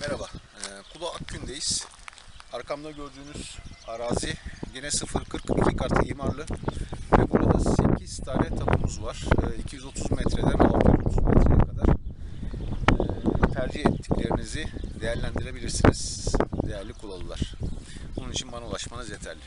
Merhaba, ee, Kula Akgün'deyiz. Arkamda gördüğünüz arazi yine 0.40 iki katlı imarlı ve burada 8 tane tapumuz var. Ee, 230 metreden 630 metreye kadar ee, tercih ettiklerinizi değerlendirebilirsiniz değerli kulalılar. Bunun için bana ulaşmanız yeterli.